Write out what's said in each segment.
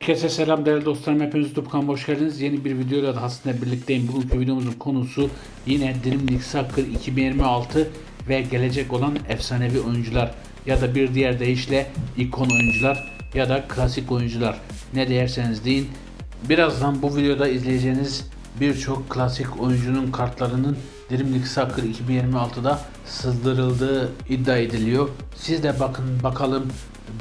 Herkese selam değerli dostlarım. Hepiniz YouTube kanalıma hoş geldiniz. Yeni bir videoyla daha sizinle birlikteyim. Bugünkü videomuzun konusu yine Dream League Soccer 2026 ve gelecek olan efsanevi oyuncular ya da bir diğer deyişle ikon oyuncular ya da klasik oyuncular. Ne derseniz deyin. Birazdan bu videoda izleyeceğiniz birçok klasik oyuncunun kartlarının Dream League Soccer 2026'da sızdırıldığı iddia ediliyor. Siz de bakın bakalım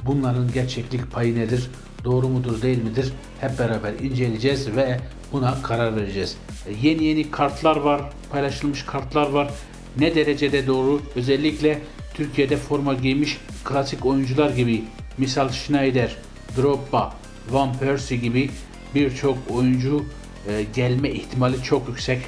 bunların gerçeklik payı nedir? Doğru mudur değil midir? Hep beraber inceleyeceğiz ve buna karar vereceğiz. E, Yeni yeni kartlar var, paylaşılmış kartlar var. Ne derecede doğru? Özellikle Türkiye'de forma giymiş klasik oyuncular gibi misal Schneider, Drogba, Van Persie gibi birçok oyuncu e, gelme ihtimali çok yüksek.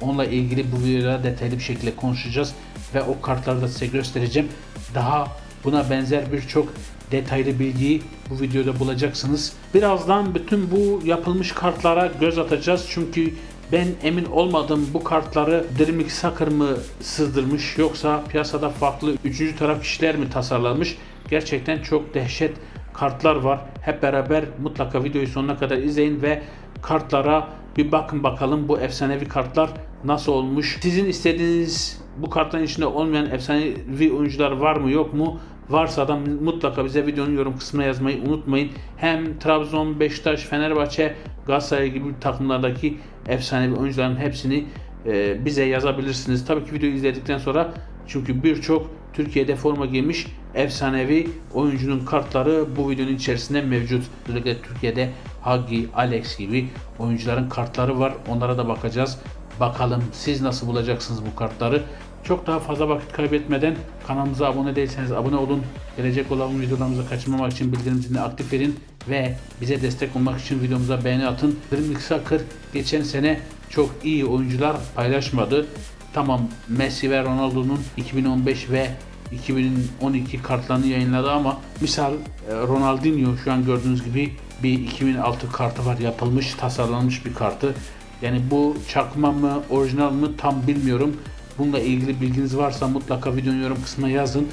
Onunla ilgili bu videoda detaylı bir şekilde konuşacağız ve o kartları da size göstereceğim. Daha buna benzer birçok detaylı bilgiyi bu videoda bulacaksınız. Birazdan bütün bu yapılmış kartlara göz atacağız çünkü ben emin olmadım bu kartları Dream League Soccer mı sızdırmış yoksa piyasada farklı üçüncü taraf kişiler mi tasarlamış? Gerçekten çok dehşet kartlar var. Hep beraber mutlaka videoyu sonuna kadar izleyin ve kartlara bir bakın bakalım bu efsanevi kartlar nasıl olmuş. Sizin istediğiniz bu kartların içinde olmayan efsanevi oyuncular var mı yok mu? Varsa da mutlaka bize videonun yorum kısmına yazmayı unutmayın. Hem Trabzon, Beşiktaş, Fenerbahçe, Galatasaray gibi takımlardaki efsanevi oyuncuların hepsini e, bize yazabilirsiniz. Tabii ki videoyu izledikten sonra çünkü birçok Türkiye'de forma giymiş efsanevi oyuncunun kartları bu videonun içerisinde mevcut. Özellikle Türkiye'de Hagi, Alex gibi oyuncuların kartları var. Onlara da bakacağız. Bakalım siz nasıl bulacaksınız bu kartları? Çok daha fazla vakit kaybetmeden kanalımıza abone değilseniz abone olun. Gelecek olan videolarımızı kaçırmamak için bildirim zilini aktif edin ve bize destek olmak için videomuza beğeni atın. Dream Soccer geçen sene çok iyi oyuncular paylaşmadı. Tamam Messi ve Ronaldo'nun 2015 ve 2012 kartlarını yayınladı ama misal e, Ronaldinho şu an gördüğünüz gibi bir 2006 kartı var yapılmış tasarlanmış bir kartı. Yani bu çakma mı orijinal mı tam bilmiyorum. Bununla ilgili bilginiz varsa mutlaka videonun yorum kısmına yazın.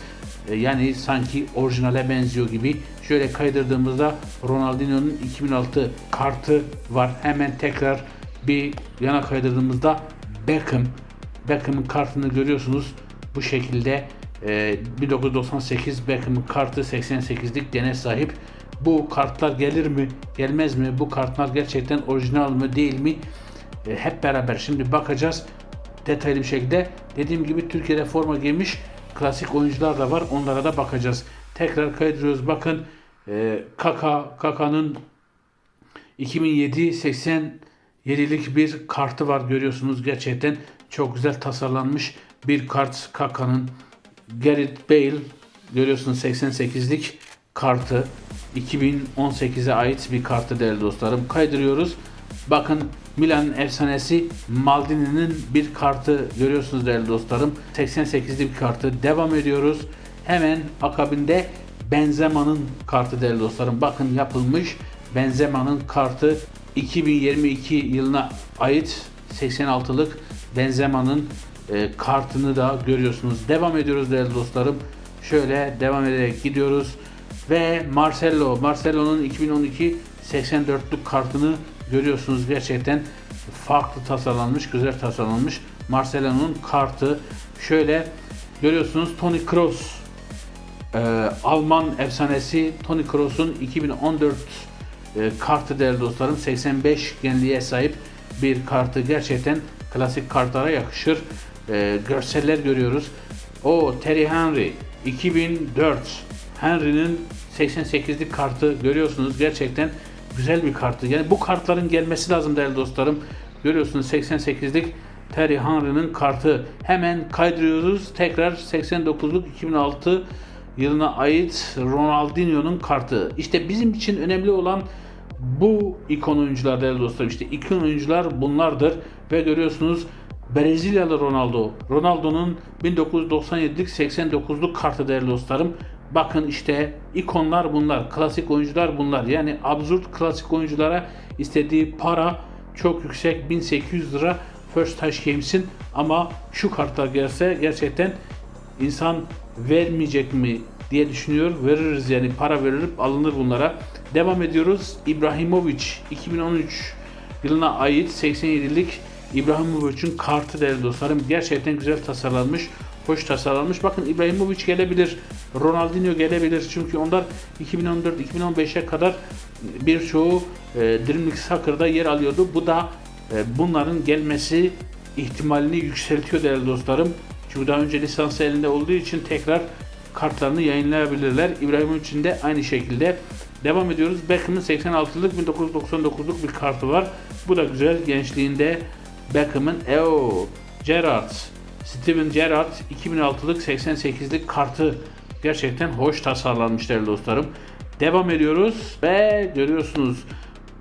E, Yani sanki orijinale benziyor gibi. Şöyle kaydırdığımızda Ronaldinho'nun 2006 kartı var. Hemen tekrar bir yana kaydırdığımızda Beckham Beckham'ın kartını görüyorsunuz. Bu şekilde e, 1998 Beckham'ın kartı 88'lik dene sahip. Bu kartlar gelir mi, gelmez mi? Bu kartlar gerçekten orijinal mı, değil mi? E, hep beraber şimdi bakacağız detaylı bir şekilde. Dediğim gibi Türkiye'de forma giymiş klasik oyuncular da var. Onlara da bakacağız. Tekrar kaydırıyoruz. Bakın e, Kaka, Kaka'nın 2007 87'lik bir kartı var görüyorsunuz. Gerçekten çok güzel tasarlanmış bir kart Kaka'nın. Gareth Bale görüyorsunuz 88'lik kartı. 2018'e ait bir kartı değerli dostlarım. Kaydırıyoruz. Bakın Milan efsanesi Maldini'nin bir kartı görüyorsunuz değerli dostlarım. 88'lik bir kartı. Devam ediyoruz. Hemen akabinde Benzema'nın kartı değerli dostlarım. Bakın yapılmış Benzema'nın kartı 2022 yılına ait 86'lık Benzema'nın e, kartını da görüyorsunuz. Devam ediyoruz değerli dostlarım. Şöyle devam ederek gidiyoruz. Ve Marcelo, Marcelo'nun 2012 84'lük kartını görüyorsunuz. Gerçekten farklı tasarlanmış, güzel tasarlanmış. Marcelo'nun kartı şöyle görüyorsunuz Toni Kroos e, Alman efsanesi Toni Kroos'un 2014 e, kartı değerli dostlarım 85 genliğe sahip bir kartı gerçekten klasik kartlara yakışır. E, görseller görüyoruz. O Terry Henry 2004 Henry'nin 88'lik kartı görüyorsunuz. Gerçekten güzel bir kartı. Yani bu kartların gelmesi lazım değerli dostlarım. Görüyorsunuz 88'lik Terry Henry'nin kartı. Hemen kaydırıyoruz. Tekrar 89'luk 2006 yılına ait Ronaldinho'nun kartı. İşte bizim için önemli olan bu ikon oyuncular değerli dostlarım. İşte ikon oyuncular bunlardır. Ve görüyorsunuz Brezilyalı Ronaldo. Ronaldo'nun 1997'lik 89'luk kartı değerli dostlarım. Bakın işte ikonlar bunlar. Klasik oyuncular bunlar. Yani absürt klasik oyunculara istediği para çok yüksek. 1800 lira First Touch Games'in ama şu kartlar gelse gerçekten insan vermeyecek mi diye düşünüyor. Veririz yani para verilip alınır bunlara. Devam ediyoruz. İbrahimovic 2013 yılına ait 87'lik İbrahimovic'in kartı değerli dostlarım. Gerçekten güzel tasarlanmış. Hoş tasarlanmış. Bakın İbrahimovic gelebilir. Ronaldinho gelebilir. Çünkü onlar 2014-2015'e kadar birçoğu e, Dream League Soccer'da yer alıyordu. Bu da e, bunların gelmesi ihtimalini yükseltiyor değerli dostlarım. Çünkü daha önce lisansı elinde olduğu için tekrar kartlarını yayınlayabilirler. İbrahim için de aynı şekilde devam ediyoruz. Beckham'ın 86'lık 1999'luk bir kartı var. Bu da güzel. Gençliğinde Beckham'ın Eo Gerrard Steven Gerrard 2006'lık 88'lik kartı gerçekten hoş tasarlanmış değerli dostlarım. Devam ediyoruz ve görüyorsunuz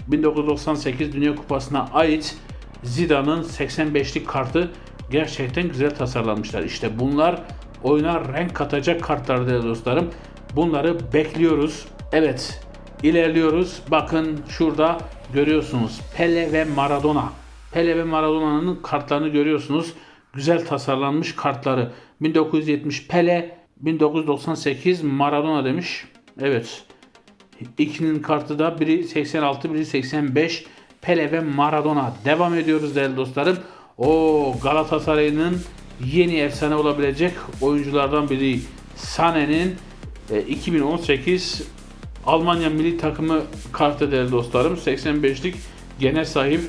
1998 Dünya Kupası'na ait Zidane'ın 85'lik kartı gerçekten güzel tasarlanmışlar. İşte bunlar oyuna renk katacak kartlar değerli dostlarım. Bunları bekliyoruz. Evet ilerliyoruz. Bakın şurada görüyorsunuz Pele ve Maradona. Pele ve Maradona'nın kartlarını görüyorsunuz. Güzel tasarlanmış kartları. 1970 Pele, 1998 Maradona demiş. Evet. İkinin kartı da biri 86, biri 85. Pele ve Maradona. Devam ediyoruz değerli dostlarım. O Galatasaray'ın yeni efsane olabilecek oyunculardan biri Sané'nin e, 2018 Almanya milli takımı kartı değerli dostlarım. 85'lik gene sahip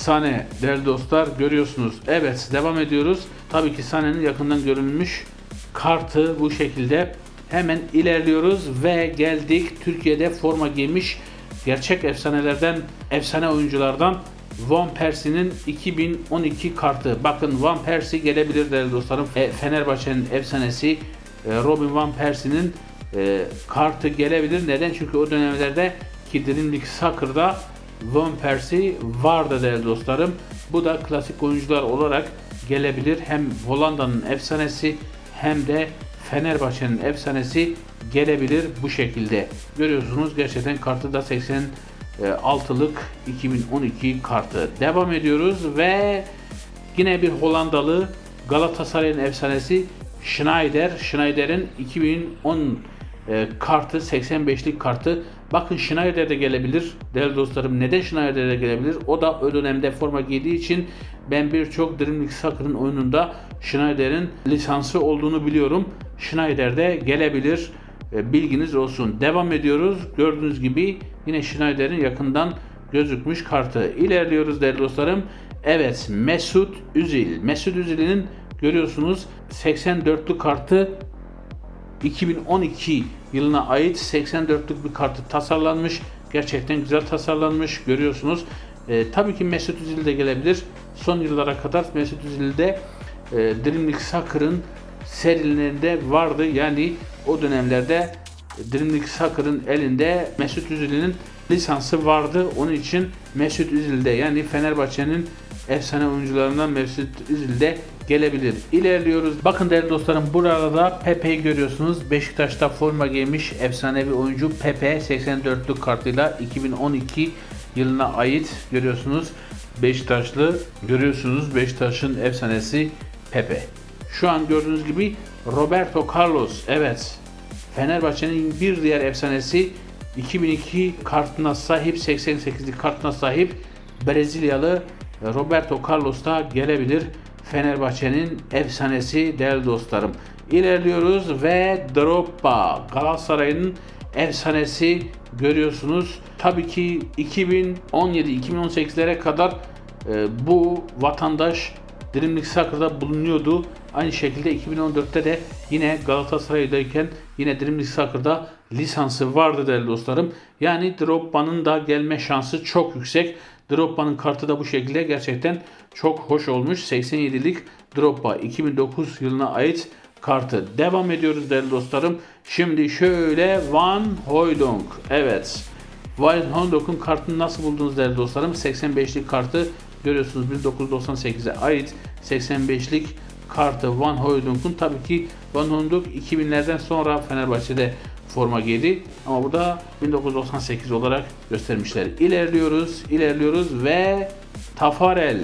Sane değerli dostlar görüyorsunuz. Evet devam ediyoruz. Tabii ki Sane'nin yakından görülmüş kartı bu şekilde. Hemen ilerliyoruz ve geldik Türkiye'de forma giymiş gerçek efsanelerden, efsane oyunculardan Van Persie'nin 2012 kartı. Bakın Van Persie gelebilir değerli dostlarım. E, Fenerbahçe'nin efsanesi e, Robin Van Persie'nin e, kartı gelebilir. Neden? Çünkü o dönemlerde ki Dream League Soccer'da Van Persie vardı değerli dostlarım. Bu da klasik oyuncular olarak gelebilir. Hem Hollanda'nın efsanesi hem de Fenerbahçe'nin efsanesi gelebilir bu şekilde. Görüyorsunuz gerçekten kartı da 86'lık 2012 kartı. Devam ediyoruz ve yine bir Hollandalı Galatasaray'ın efsanesi Schneider. Schneider'in 2010 e, kartı 85'lik kartı. Bakın Schneider de gelebilir. Değerli dostlarım neden Schneider de gelebilir? O da o dönemde forma giydiği için ben birçok Dream League Soccer'ın oyununda Schneider'in lisansı olduğunu biliyorum. Schneider de gelebilir. E, bilginiz olsun. Devam ediyoruz. Gördüğünüz gibi yine Schneider'in yakından gözükmüş kartı. İlerliyoruz değerli dostlarım. Evet Mesut Üzil. Mesut Üzil'in görüyorsunuz 84'lü kartı 2012 yılına ait 84'lük bir kartı tasarlanmış. Gerçekten güzel tasarlanmış. Görüyorsunuz. E, tabii ki Mesut Özil de gelebilir. Son yıllara kadar Mesut Özil de e, Dream Soccer'ın serilerinde vardı. Yani o dönemlerde Dream League Soccer'ın elinde Mesut Özil'in lisansı vardı. Onun için Mesut Özil de yani Fenerbahçe'nin efsane oyuncularından Mesut Özil de gelebilir. İlerliyoruz. Bakın değerli dostlarım burada da Pepe'yi görüyorsunuz. Beşiktaş'ta forma giymiş efsanevi oyuncu Pepe 84'lük kartıyla 2012 yılına ait görüyorsunuz. Beşiktaşlı görüyorsunuz Beşiktaş'ın efsanesi Pepe. Şu an gördüğünüz gibi Roberto Carlos evet Fenerbahçe'nin bir diğer efsanesi 2002 kartına sahip 88'lik kartına sahip Brezilyalı Roberto Carlos da gelebilir. Fenerbahçe'nin efsanesi değerli dostlarım. İlerliyoruz ve Drogba Galatasaray'ın efsanesi görüyorsunuz. Tabii ki 2017-2018'lere kadar e, bu vatandaş League Soccer'da bulunuyordu. Aynı şekilde 2014'te de yine Galatasaray'dayken yine League Soccer'da lisansı vardı değerli dostlarım. Yani Drogba'nın da gelme şansı çok yüksek. Drogba'nın kartı da bu şekilde gerçekten çok hoş olmuş. 87'lik Drogba 2009 yılına ait kartı. Devam ediyoruz değerli dostlarım. Şimdi şöyle Van Hooydonk. Evet. Van Hooydonk'un kartını nasıl buldunuz değerli dostlarım? 85'lik kartı görüyorsunuz 1998'e ait 85'lik kartı Van Hooydonk'un tabii ki Van Hooydonk 2000'lerden sonra Fenerbahçe'de forma giydi. Ama burada 1998 olarak göstermişler. İlerliyoruz, ilerliyoruz ve Tafarel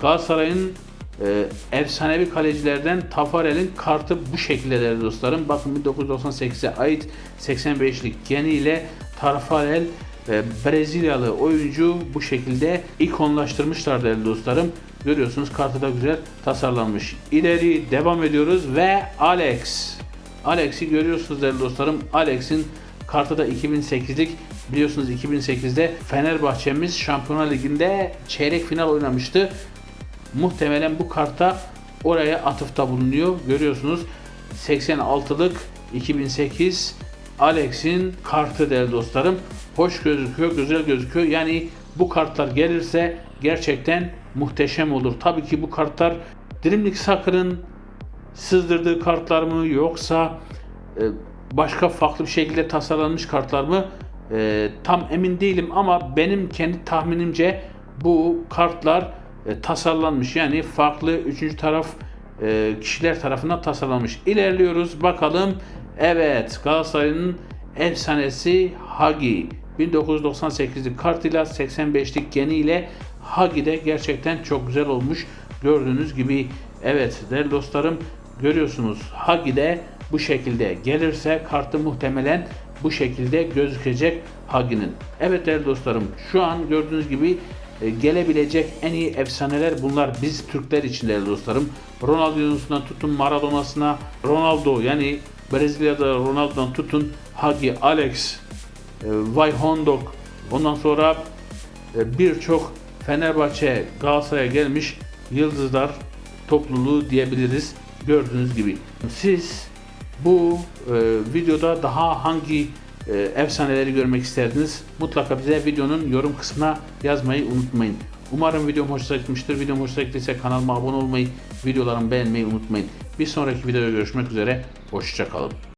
Galatasaray'ın e, efsanevi kalecilerden Tafarel'in kartı bu şekilde değerli dostlarım. Bakın 1998'e ait 85'lik geniyle Tafarel e, Brezilyalı oyuncu bu şekilde ikonlaştırmışlar değerli dostlarım. Görüyorsunuz kartı da güzel tasarlanmış. İleri devam ediyoruz ve Alex. Alex'i görüyorsunuz değerli dostlarım. Alex'in kartı da 2008'lik. Biliyorsunuz 2008'de Fenerbahçe'miz Şampiyonlar Ligi'nde çeyrek final oynamıştı. Muhtemelen bu karta oraya atıfta bulunuyor. Görüyorsunuz 86'lık 2008 Alex'in kartı değerli dostlarım. Hoş gözüküyor, güzel gözüküyor. Yani bu kartlar gelirse gerçekten muhteşem olur. Tabii ki bu kartlar Dreamlik Soccer'ın sızdırdığı kartlar mı yoksa e, başka farklı bir şekilde tasarlanmış kartlar mı E, tam emin değilim ama benim kendi tahminimce bu kartlar e, tasarlanmış yani farklı üçüncü taraf kişiler tarafından tasarlanmış. İlerliyoruz bakalım. Evet Galatasaray'ın efsanesi Hagi 1998'lik kartıyla 85'lik geniyle Hagi de gerçekten çok güzel olmuş. Gördüğünüz gibi evet değerli dostlarım görüyorsunuz Hagi de bu şekilde gelirse kartı muhtemelen bu şekilde gözükecek Hagi'nin. Evet değerli dostlarım şu an gördüğünüz gibi e, gelebilecek en iyi efsaneler bunlar biz Türkler için değerli dostlarım. Ronaldinho'sundan tutun Maradona'sına Ronaldo yani Brezilya'da Ronaldo'dan tutun Hagi, Alex, e, Vay Hondok ondan sonra e, birçok Fenerbahçe Galatasaray'a gelmiş yıldızlar topluluğu diyebiliriz gördüğünüz gibi. Siz bu e, videoda daha hangi e, efsaneleri görmek isterdiniz? Mutlaka bize videonun yorum kısmına yazmayı unutmayın. Umarım videom hoşuna gitmiştir. Videom hoşuna gittiyse kanalıma abone olmayı, videolarımı beğenmeyi unutmayın. Bir sonraki videoda görüşmek üzere. Hoşçakalın.